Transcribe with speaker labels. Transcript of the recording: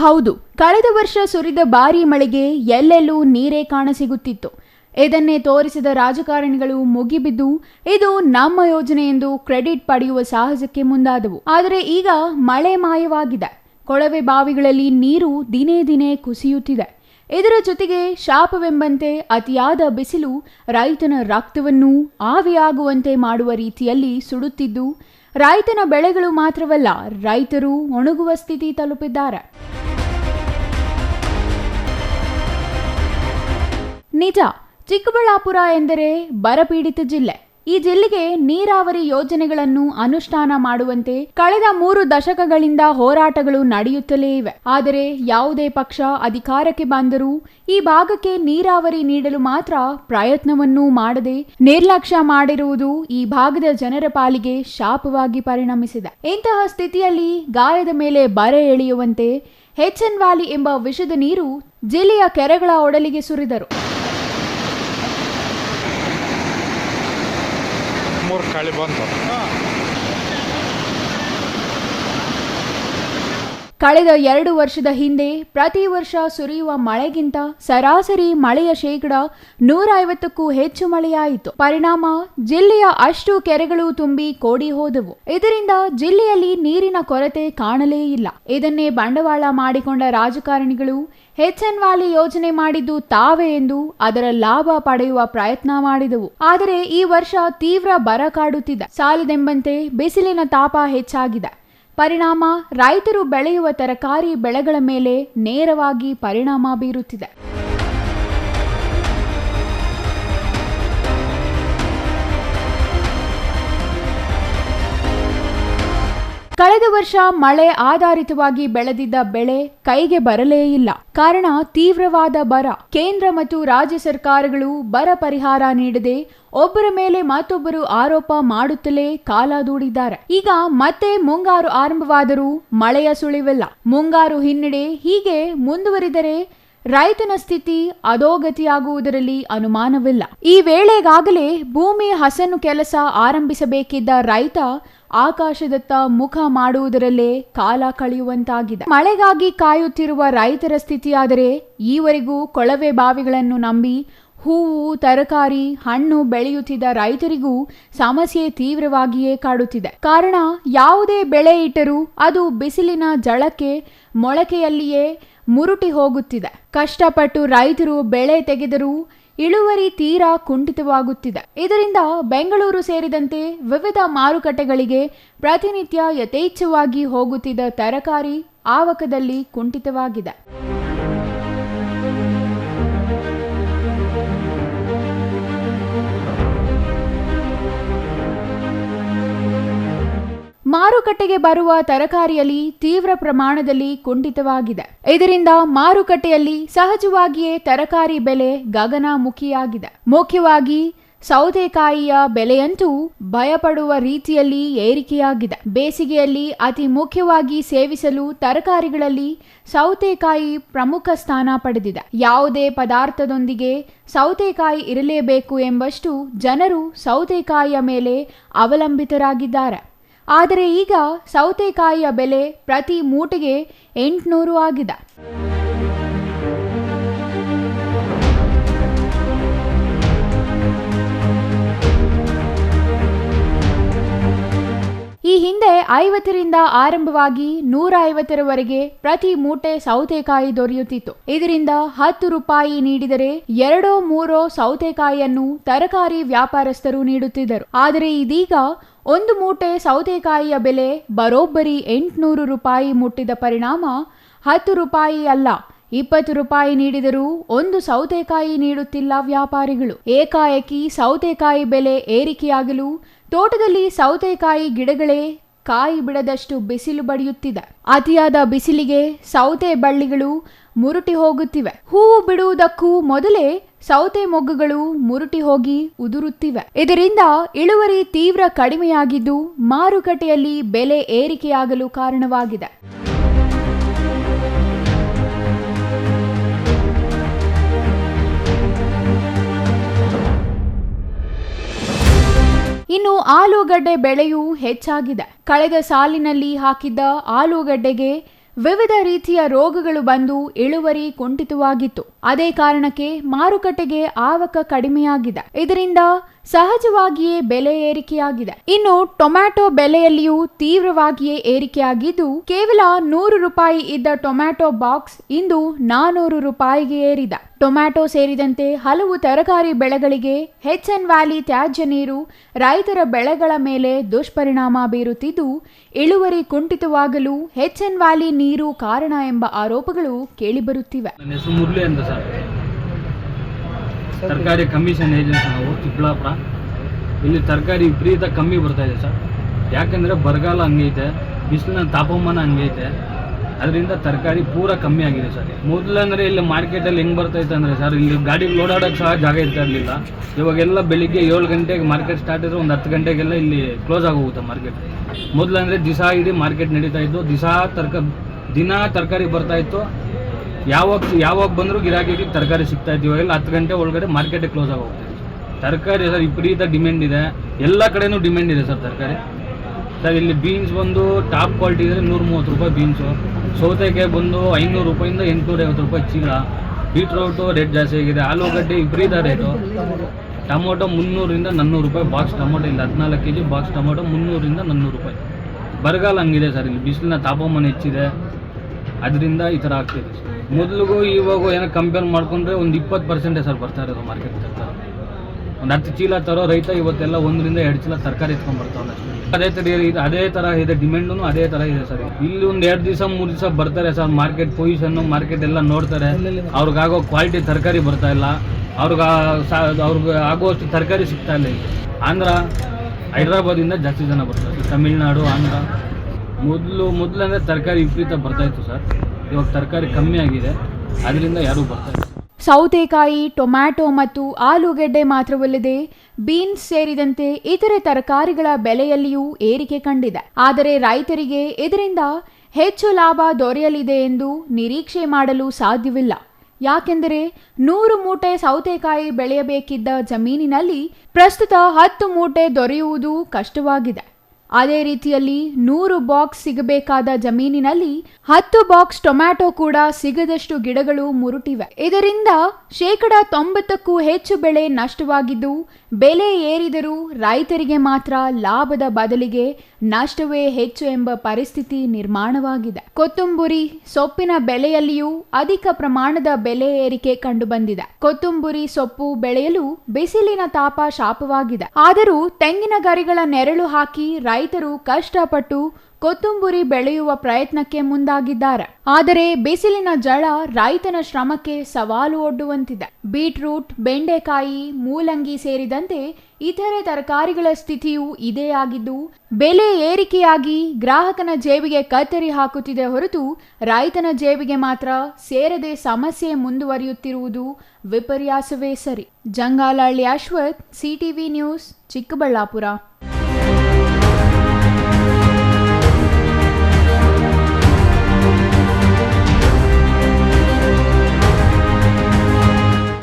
Speaker 1: ಹೌದು, ಕಳೆದ ವರ್ಷ ಸುರಿದ ಭಾರೀ ಮಳೆಗೆ ಎಲ್ಲೆಲ್ಲೂ ನೀರೇ ಕಾಣಸಿಗುತ್ತಿತ್ತು. ಇದನ್ನೇ ತೋರಿಸಿದ ರಾಜಕಾರಣಿಗಳು ಮುಗಿಬಿದ್ದು, ಇದು ನಮ್ಮ ಯೋಜನೆ ಎಂದು ಕ್ರೆಡಿಟ್ ಪಡೆಯುವ ಸಾಹಸಕ್ಕೆ ಮುಂದಾದವು. ಆದರೆ ಈಗ ಮಳೆ ಮಾಯವಾಗಿದೆ. ಕೊಳವೆ ಬಾವಿಗಳಲ್ಲಿ ನೀರು ದಿನೇ ದಿನೇ ಕುಸಿಯುತ್ತಿದೆ. ಇದರ ಜೊತೆಗೆ ಶಾಪವೆಂಬಂತೆ ಅತಿಯಾದ ಬಿಸಿಲು ರೈತನ ರಕ್ತವನ್ನು ಆವಿಯಾಗುವಂತೆ ಮಾಡುವ ರೀತಿಯಲ್ಲಿ ಸುಡುತ್ತಿದ್ದು, ರೈತನ ಬೆಳೆಗಳು ಮಾತ್ರವಲ್ಲ, ರೈತರು ಒಣಗುವ ಸ್ಥಿತಿ ತಲುಪಿದ್ದಾರೆ. ನಿಜ, ಚಿಕ್ಕಬಳ್ಳಾಪುರ ಎಂದರೆ ಬರಪೀಡಿತ ಜಿಲ್ಲೆ. ಈ ಜಿಲ್ಲೆಗೆ ನೀರಾವರಿ ಯೋಜನೆಗಳನ್ನು ಅನುಷ್ಠಾನ ಮಾಡುವಂತೆ ಕಳೆದ ಮೂರು ದಶಕಗಳಿಂದ ಹೋರಾಟಗಳು ನಡೆಯುತ್ತಲೇ ಇವೆ. ಆದರೆ ಯಾವುದೇ ಪಕ್ಷ ಅಧಿಕಾರಕ್ಕೆ ಬಂದರೂ ಈ ಭಾಗಕ್ಕೆ ನೀರಾವರಿ ನೀಡಲು ಮಾತ್ರ ಪ್ರಯತ್ನವನ್ನೂ ಮಾಡದೆ ನಿರ್ಲಕ್ಷ್ಯ ಮಾಡಿರುವುದು ಈ ಭಾಗದ ಜನರ ಪಾಲಿಗೆ ಶಾಪವಾಗಿ ಪರಿಣಮಿಸಿದೆ. ಇಂತಹ ಸ್ಥಿತಿಯಲ್ಲಿ ಗಾಯದ ಮೇಲೆ ಬರ ಎಳೆಯುವಂತೆ ಹೆಚ್ಎನ್ ವ್ಯಾಲಿ ಎಂಬ ವಿಷದ ನೀರು ಜಿಲ್ಲೆಯ ಕೆರೆಗಳ ಒಡಲಿಗೆ ಸುರಿದರು.
Speaker 2: ಮೂರು ಕಳಿ ಬಂತು.
Speaker 1: ಕಳೆದ ಎರಡು ವರ್ಷದ ಹಿಂದೆ ಪ್ರತಿ ವರ್ಷ ಸುರಿಯುವ ಮಳೆಗಿಂತ ಸರಾಸರಿ ಮಳೆಯ ಶೇಕಡ ನೂರ ಐವತ್ತಕ್ಕೂ ಹೆಚ್ಚು ಮಳೆಯಾಯಿತು. ಪರಿಣಾಮ ಜಿಲ್ಲೆಯ ಅಷ್ಟು ಕೆರೆಗಳು ತುಂಬಿ ಕೋಡಿ ಹೋದವು. ಇದರಿಂದ ಜಿಲ್ಲೆಯಲ್ಲಿ ನೀರಿನ ಕೊರತೆ ಕಾಣಲೇ ಇಲ್ಲ. ಇದನ್ನೇ ಬಂಡವಾಳ ಮಾಡಿಕೊಂಡ ರಾಜಕಾರಣಿಗಳು ಎನ್ ವ್ಯಾಲಿ ಯೋಜನೆ ಮಾಡಿದ್ದು ತಾವೇ ಎಂದು ಅದರ ಲಾಭ ಪಡೆಯುವ ಪ್ರಯತ್ನ ಮಾಡಿದವು. ಆದರೆ ಈ ವರ್ಷ ತೀವ್ರ ಬರ ಕಾಡುತ್ತಿದೆ. ಸಾಲದೆಂಬಂತೆ ಬಿಸಿಲಿನ ತಾಪ ಹೆಚ್ಚಾಗಿದೆ. ಪರಿಣಾಮ ರೈತರು ಬೆಳೆಯುವ ತರಕಾರಿ ಬೆಳೆಗಳ ಮೇಲೆ ನೇರವಾಗಿ ಪರಿಣಾಮ ಬೀರುತ್ತಿದೆ. ಕಳೆದ ವರ್ಷ ಮಳೆ ಆಧಾರಿತವಾಗಿ ಬೆಳೆದಿದ್ದ ಬೆಳೆ ಕೈಗೆ ಬರಲೇ ಇಲ್ಲ. ಕಾರಣ ತೀವ್ರವಾದ ಬರ. ಕೇಂದ್ರ ಮತ್ತು ರಾಜ್ಯ ಸರ್ಕಾರಗಳು ಬರ ಪರಿಹಾರ ನೀಡದೆ ಒಬ್ಬರ ಮೇಲೆ ಮತ್ತೊಬ್ಬರು ಆರೋಪ ಮಾಡುತ್ತಲೇ ಕಾಲ ದೂಡಿದ್ದಾರೆ. ಈಗ ಮತ್ತೆ ಮುಂಗಾರು ಆರಂಭವಾದರೂ ಮಳೆಯ ಸುಳಿವಿಲ್ಲ. ಮುಂಗಾರು ಹಿನ್ನಡೆ ಹೀಗೆ ಮುಂದುವರಿದರೆ ರೈತನ ಸ್ಥಿತಿ ಅಧೋಗತಿಯಾಗುವುದರಲ್ಲಿ ಅನುಮಾನವಿಲ್ಲ. ಈ ವೇಳೆಗಾಗಲೇ ಭೂಮಿ ಹಸನು ಕೆಲಸ ಆರಂಭಿಸಬೇಕಿದ್ದ ರೈತ ಆಕಾಶದತ್ತ ಮುಖ ಮಾಡುವುದರಲ್ಲೇ ಕಾಲ ಕಳೆಯುವಂತಾಗಿದೆ. ಮಳೆಗಾಗಿ ಕಾಯುತ್ತಿರುವ ರೈತರ ಸ್ಥಿತಿಯಾದರೆ ಈವರೆಗೂ ಕೊಳವೆ ಬಾವಿಗಳನ್ನು ನಂಬಿ ಹೂವು, ತರಕಾರಿ, ಹಣ್ಣು ಬೆಳೆಯುತ್ತಿದ್ದ ರೈತರಿಗೂ ಸಮಸ್ಯೆ ತೀವ್ರವಾಗಿಯೇ ಕಾಡುತ್ತಿದೆ. ಕಾರಣ, ಯಾವುದೇ ಬೆಳೆ ಇಟ್ಟರೂ ಅದು ಬಿಸಿಲಿನ ಜಳಕ್ಕೆ ಮೊಳಕೆಯಲ್ಲಿಯೇ ಮುರುಟಿ ಹೋಗುತ್ತಿದೆ. ಕಷ್ಟಪಟ್ಟು ರೈತರು ಬೆಳೆ ತೆಗೆದರೂ ಇಳುವರಿ ತೀರಾ ಕುಂಠಿತವಾಗುತ್ತಿದೆ. ಇದರಿಂದ ಬೆಂಗಳೂರು ಸೇರಿದಂತೆ ವಿವಿಧ ಮಾರುಕಟ್ಟೆಗಳಿಗೆ ಪ್ರತಿನಿತ್ಯ ಯಥೇಚ್ಛವಾಗಿ ಹೋಗುತ್ತಿದ್ದ ತರಕಾರಿ ಆವಕದಲ್ಲಿ ಕುಂಠಿತವಾಗಿದೆ. ಮಾರುಕಟ್ಟೆಗೆ ಬರುವ ತರಕಾರಿಯಲ್ಲಿ ತೀವ್ರ ಪ್ರಮಾಣದಲ್ಲಿ ಕುಂಠಿತವಾಗಿದೆ. ಇದರಿಂದ ಮಾರುಕಟ್ಟೆಯಲ್ಲಿ ಸಹಜವಾಗಿಯೇ ತರಕಾರಿ ಬೆಲೆ ಗಗನಮುಖಿಯಾಗಿದೆ. ಮುಖ್ಯವಾಗಿ ಸೌತೆಕಾಯಿಯ ಬೆಲೆಯಂತೂ ಭಯಪಡುವ ರೀತಿಯಲ್ಲಿ ಏರಿಕೆಯಾಗಿದೆ. ಬೇಸಿಗೆಯಲ್ಲಿ ಅತಿ ಮುಖ್ಯವಾಗಿ ಸೇವಿಸಲು ತರಕಾರಿಗಳಲ್ಲಿ ಸೌತೆಕಾಯಿ ಪ್ರಮುಖ ಸ್ಥಾನ ಪಡೆದಿದೆ. ಯಾವುದೇ ಪದಾರ್ಥದೊಂದಿಗೆ ಸೌತೆಕಾಯಿ ಇರಲೇಬೇಕು ಎಂಬಷ್ಟು ಜನರು ಸೌತೆಕಾಯಿಯ ಮೇಲೆ ಅವಲಂಬಿತರಾಗಿದ್ದಾರೆ. ಆದರೆ ಈಗ ಸೌತೆಕಾಯಿಯ ಬೆಲೆ ಪ್ರತಿ ಮೂಟೆಗೆ ಎಂಟುನೂರು ಆಗಿದೆ. ಈ ಹಿಂದೆ ಐವತ್ತರಿಂದ ಆರಂಭವಾಗಿ ನೂರ ಐವತ್ತರವರೆಗೆ ಪ್ರತಿ ಮೂಟೆ ಸೌತೆಕಾಯಿ ದೊರೆಯುತ್ತಿತ್ತು. ಇದರಿಂದ ಹತ್ತು ರೂಪಾಯಿ ನೀಡಿದರೆ ಎರಡೋ ಮೂರೋ ಸೌತೆಕಾಯಿಯನ್ನು ತರಕಾರಿ ವ್ಯಾಪಾರಸ್ಥರು ನೀಡುತ್ತಿದ್ದರು. ಆದರೆ ಇದೀಗ ಒಂದು ಮೂಟೆ ಸೌತೆಕಾಯಿಯ ಬೆಲೆ ಬರೋಬ್ಬರಿ ಎಂಟುನೂರು ರೂಪಾಯಿ ಮುಟ್ಟಿದ ಪರಿಣಾಮ ಹತ್ತು ರೂಪಾಯಿ ಅಲ್ಲ, ಇಪ್ಪತ್ತು ರೂಪಾಯಿ ನೀಡಿದರೂ ಒಂದು ಸೌತೆಕಾಯಿ ನೀಡುತ್ತಿಲ್ಲ ವ್ಯಾಪಾರಿಗಳು. ಏಕಾಏಕಿ ಸೌತೆಕಾಯಿ ಬೆಲೆ ಏರಿಕೆಯಾಗಲು ತೋಟದಲ್ಲಿ ಸೌತೆಕಾಯಿ ಗಿಡಗಳೇ ಕಾಯಿ ಬಿಡದಷ್ಟು ಬಿಸಿಲು ಬಡಿಯುತ್ತಿದೆ. ಅತಿಯಾದ ಬಿಸಿಲಿಗೆ ಸೌತೆ ಬಳ್ಳಿಗಳು ಮುರುಟಿ ಹೋಗುತ್ತಿವೆ. ಹೂವು ಬಿಡುವುದಕ್ಕೂ ಮೊದಲೇ ಸೌತೆ ಮೊಗ್ಗುಗಳು ಮುರುಟಿ ಹೋಗಿ ಉದುರುತ್ತಿವೆ. ಇದರಿಂದ ಇಳುವರಿ ತೀವ್ರ ಕಡಿಮೆಯಾಗಿದ್ದು ಮಾರುಕಟ್ಟೆಯಲ್ಲಿ ಬೆಲೆ ಏರಿಕೆಯಾಗಲು ಕಾರಣವಾಗಿದೆ. ಇನ್ನು ಆಲೂಗಡ್ಡೆ ಬೆಳೆಯೂ ಹೆಚ್ಚಾಗಿದೆ. ಕಳೆದ ಸಾಲಿನಲ್ಲಿ ಹಾಕಿದ್ದ ಆಲೂಗಡ್ಡೆಗೆ ವಿವಿಧ ರೀತಿಯ ರೋಗಗಳು ಬಂದು ಇಳುವರಿ ಕುಂಠಿತವಾಗಿತ್ತು. ಅದೇ ಕಾರಣಕ್ಕೆ ಮಾರುಕಟ್ಟೆಗೆ ಆವಕ ಕಡಿಮೆಯಾಗಿದೆ. ಇದರಿಂದ ಸಹಜವಾಗಿಯೇ ಬೆಲೆ ಏರಿಕೆಯಾಗಿದೆ. ಇನ್ನು ಟೊಮ್ಯಾಟೊ ಬೆಲೆಯಲ್ಲಿಯೂ ತೀವ್ರವಾಗಿಯೇ ಏರಿಕೆಯಾಗಿದ್ದು, ಕೇವಲ ನೂರು ರೂಪಾಯಿ ಇದ್ದ ಟೊಮ್ಯಾಟೊ ಬಾಕ್ಸ್ ಇಂದು ನಾನೂರು ರೂಪಾಯಿಗೆ ಏರಿದೆ. ಟೊಮ್ಯಾಟೊ ಸೇರಿದಂತೆ ಹಲವು ತರಕಾರಿ ಬೆಳೆಗಳಿಗೆ ಹೆಚ್ ಎನ್ ವ್ಯಾಲಿ ತ್ಯಾಜ್ಯ ನೀರು, ರೈತರ ಬೆಳೆಗಳ ಮೇಲೆ ದುಷ್ಪರಿಣಾಮ ಬೀರುತ್ತಿದ್ದು, ಇಳುವರಿ ಕುಂಠಿತವಾಗಲು ಹೆಚ್ ಎನ್ ವ್ಯಾಲಿ ನೀರು ಕಾರಣ ಎಂಬ ಆರೋಪಗಳು ಕೇಳಿಬರುತ್ತಿವೆ
Speaker 2: ನನ್ನ ಹೆಸರು ಮುರಳಿ ಅಂತ ಸರ್ ತರಕಾರಿ ಕಮಿಷನ್ ಏಜೆನ್ಸಿ ನಾವು ಚಿಕ್ಕಬಳ್ಳಾಪುರ ಇಲ್ಲಿ ತರಕಾರಿ ವಿಪರೀತ ಕಮ್ಮಿ ಬರ್ತಾ ಇದೆ ಸರ್. ಯಾಕಂದರೆ ಬರಗಾಲ ಹಂಗೈತೆ ಬಿಸಿಲಿನ ತಾಪಮಾನ ಹಂಗೈತೆ ಅದರಿಂದ ತರಕಾರಿ ಪೂರ ಕಮ್ಮಿ ಆಗಿದೆ ಸರ್. ಮೊದಲಂದರೆ ಇಲ್ಲಿ ಮಾರ್ಕೆಟಲ್ಲಿ ಹೆಂಗೆ ಬರ್ತೈತೆ ಅಂದರೆ ಸರ್, ಇಲ್ಲಿ ಗಾಡಿ ಓಡಾಡೋಕ್ಕೆ ಸಹ ಜಾಗ ಇರ್ತಾ ಇರಲಿಲ್ಲ. ಇವಾಗೆಲ್ಲ ಬೆಳಿಗ್ಗೆ ಏಳು ಗಂಟೆಗೆ ಮಾರ್ಕೆಟ್ ಸ್ಟಾರ್ಟ್ ಇದ್ದರೆ ಒಂದು ಹತ್ತು ಗಂಟೆಗೆಲ್ಲ ಇಲ್ಲಿ ಕ್ಲೋಸ್ ಆಗೋಗುತ್ತೆ ಮಾರ್ಕೆಟ್ ಮೊದಲಂದರೆ ದಿವಸ ಇಡೀ ಮಾರ್ಕೆಟ್ ನಡೀತಾ ಇದ್ದು ದಿಸಾ ತರಕ ದಿನ ತರಕಾರಿ ಬರ್ತಾ ಇತ್ತು. ಯಾವಾಗ ಯಾವಾಗ ಬಂದರೂ ಗಿರಾಕಿಗೆ ತರಕಾರಿ ಸಿಗ್ತಾ ಇದ್ದೀವಿ ಇವಾಗೆಲ್ಲ ಹತ್ತು ಗಂಟೆ ಒಳಗಡೆ ಮಾರ್ಕೆಟೇ ಕ್ಲೋಸ್ ಆಗಿ ಹೋಗ್ತಾ ತರಕಾರಿ ಸರ್ ವಿಪರೀತ ಡಿಮ್ಯಾಂಡ್ ಇದೆ. ಎಲ್ಲ ಕಡೆನೂ ಡಿಮ್ಯಾಂಡ್ ಇದೆ ಸರ್ ತರಕಾರಿ. ಸರ್ ಇಲ್ಲಿ ಬೀನ್ಸ್ ಬಂದು ಟಾಪ್ ಕ್ವಾಲಿಟಿ ಇದ್ದರೆ ನೂರ ಮೂವತ್ತು ರೂಪಾಯಿ ಬೀನ್ಸು ಸೌತೆಕಾಯಿ ಬಂದು ಐನೂರು ರೂಪಾಯಿಂದ ಎಂಟುನೂರ ಐವತ್ತು ರೂಪಾಯಿ ಚೀಲ. ಬೀಟ್ರೋಟು ರೇಟ್ ಜಾಸ್ತಿ ಆಗಿದೆ. ಆಲೂಗಡ್ಡೆ ವಿಪರೀತ ರೇಟು ಟೊಮೊಟೊ ಮುನ್ನೂರಿಂದ ನಾನ್ನೂರು ರೂಪಾಯಿ. ಬಾಕ್ಸ್ ಟೊಮೊಟೊ ಇಲ್ಲ, ಹದಿನಾಲ್ಕು ಕೆ ಜಿ ಬಾಕ್ಸ್ ಟೊಮೊಟೊ ಮುನ್ನೂರಿಂದ ನಾನ್ನೂರು ರೂಪಾಯಿ. ಬರಗಾಲ ಹಂಗಿದೆ ಸರ್ ಇಲ್ಲಿ. ಬಿಸಿಲಿನ ತಾಪಮಾನ ಹೆಚ್ಚಿದೆ. ಅದರಿಂದ ಈ ಥರ ಆಗ್ತಿದೆ ಸರ್. ಮೊದಲಿಗೂ ಇವಾಗ ಏನೋ ಕಂಪೇರ್ ಮಾಡ್ಕೊಂಡ್ರೆ ಒಂದು ಇಪ್ಪತ್ತು ಪರ್ಸೆಂಟೇ ಸರ್ ಬರ್ತಾ ಇರೋದು ಮಾರ್ಕೆಟ್ ತರ್ತಾರೆ ಒಂದು ಹತ್ತು ಚೀಲ ತರೋ ರೈತ ಇವತ್ತೆಲ್ಲ ಒಂದರಿಂದ ಎರಡು ಚೀಲ ತರಕಾರಿ ಎತ್ಕೊಂಡು ಬರ್ತಾವಲ್ಲ ಅದೇ ಥರ ಇದು, ಅದೇ ಥರ ಇದೆ ಡಿಮ್ಯಾಂಡೂ ಅದೇ ಥರ ಇದೆ ಸರ್. ಇಲ್ಲಿ ಒಂದು ಎರಡು ದಿವಸ, ಮೂರು ದಿವಸ ಬರ್ತಾರೆ ಸರ್ ಮಾರ್ಕೆಟ್ ಪೊಸಿಷನ್ನು ಮಾರ್ಕೆಟ್ ಎಲ್ಲ ನೋಡ್ತಾರೆ. ಅವ್ರಿಗಾಗೋ ಕ್ವಾಲಿಟಿ ತರಕಾರಿ ಬರ್ತಾ ಇಲ್ಲ. ಅವ್ರಿಗೆ ಅವ್ರಿಗೆ ಆಗುವಷ್ಟು ತರಕಾರಿ ಸಿಗ್ತಾ ಇಲ್ಲ ಆಂಧ್ರ ಹೈದ್ರಾಬಾದಿಂದ ಜಾಸ್ತಿ ಜನ ಬರ್ತಾರೆ. ತಮಿಳ್ನಾಡು, ಆಂಧ್ರ. ಮೊದಲು, ಮೊದಲಂದ್ರೆ ತರಕಾರಿ ವಿಪರೀತ ಬರ್ತಾಯಿತ್ತು ಸರ್. ಇವಾಗ ತರಕಾರಿ ಕಮ್ಮಿ ಆಗಿದೆ. ಅದರಿಂದ ಯಾರು ಬರ್ತಾ ಇಲ್ಲ.
Speaker 1: ಸೌತೆಕಾಯಿ, ಟೊಮ್ಯಾಟೊ ಮತ್ತು ಆಲೂಗೆಡ್ಡೆ ಮಾತ್ರವಲ್ಲದೆ ಬೀನ್ಸ್ ಸೇರಿದಂತೆ ಇತರೆ ತರಕಾರಿಗಳ ಬೆಲೆಯಲ್ಲಿಯೂ ಏರಿಕೆ ಕಂಡಿದೆ. ಆದರೆ ರೈತರಿಗೆ ಇದರಿಂದ ಹೆಚ್ಚು ಲಾಭ ದೊರೆಯಲಿದೆ ಎಂದು ನಿರೀಕ್ಷೆ ಮಾಡಲು ಸಾಧ್ಯವಿಲ್ಲ. ಯಾಕೆಂದರೆ ನೂರು ಮೂಟೆ ಸೌತೆಕಾಯಿ ಬೆಳೆಯಬೇಕಿದ್ದ ಜಮೀನಿನಲ್ಲಿ ಪ್ರಸ್ತುತ ಹತ್ತು ಮೂಟೆ ದೊರೆಯುವುದು ಕಷ್ಟವಾಗಿದೆ. ಅದೇ ರೀತಿಯಲ್ಲಿ ನೂರು ಬಾಕ್ಸ್ ಸಿಗಬೇಕಾದ ಜಮೀನಿನಲ್ಲಿ ಹತ್ತು ಬಾಕ್ಸ್ ಟೊಮ್ಯಾಟೊ ಕೂಡ ಸಿಗದಷ್ಟು ಗಿಡಗಳು ಮುರುಟಿವೆ. ಇದರಿಂದ ಶೇಕಡ ತೊಂಬತ್ತಕ್ಕೂ ಹೆಚ್ಚು ಬೆಳೆ ನಷ್ಟವಾಗಿದ್ದು, ಬೆಲೆ ಏರಿದರೂ ರೈತರಿಗೆ ಮಾತ್ರ ಲಾಭದ ಬದಲಿಗೆ ನಷ್ಟವೇ ಹೆಚ್ಚು ಎಂಬ ಪರಿಸ್ಥಿತಿ ನಿರ್ಮಾಣವಾಗಿದೆ. ಕೊತ್ತಂಬರಿ ಸೊಪ್ಪಿನ ಬೆಲೆಯಲ್ಲಿಯೂ ಅಧಿಕ ಪ್ರಮಾಣದ ಬೆಲೆ ಏರಿಕೆ ಕಂಡುಬಂದಿದೆ. ಕೊತ್ತಂಬರಿ ಸೊಪ್ಪು ಬೆಳೆಯಲು ಬಿಸಿಲಿನ ತಾಪ ಶಾಪವಾಗಿದೆ. ಆದರೂ ತೆಂಗಿನ ಗರಿಗಳ ನೆರಳು ಹಾಕಿ ರೈತರು ಕಷ್ಟಪಟ್ಟು ಕೊತ್ತಂಬರಿ ಬೆಳೆಯುವ ಪ್ರಯತ್ನಕ್ಕೆ ಮುಂದಾಗಿದ್ದಾರೆ. ಆದರೆ ಬಿಸಿಲಿನ ಜಳ ರೈತನ ಶ್ರಮಕ್ಕೆ ಸವಾಲು ಒಡ್ಡುವಂತಿದೆ. ಬೀಟ್ರೂಟ್, ಬೆಂಡೆಕಾಯಿ, ಮೂಲಂಗಿ ಸೇರಿದಂತೆ ಇತರೆ ತರಕಾರಿಗಳ ಸ್ಥಿತಿಯೂ ಇದೇ ಆಗಿದ್ದು, ಬೆಲೆ ಏರಿಕೆಯಾಗಿ ಗ್ರಾಹಕನ ಜೇಬಿಗೆ ಕತ್ತರಿ ಹಾಕುತ್ತಿದೆ ಹೊರತು ರೈತನ ಜೇಬಿಗೆ ಮಾತ್ರ ಸೇರದೆ ಸಮಸ್ಯೆ ಮುಂದುವರಿಯುತ್ತಿರುವುದು ವಿಪರ್ಯಾಸವೇ ಸರಿ. Jangalahalli Ashwath, CTV news, Chikkaballapur.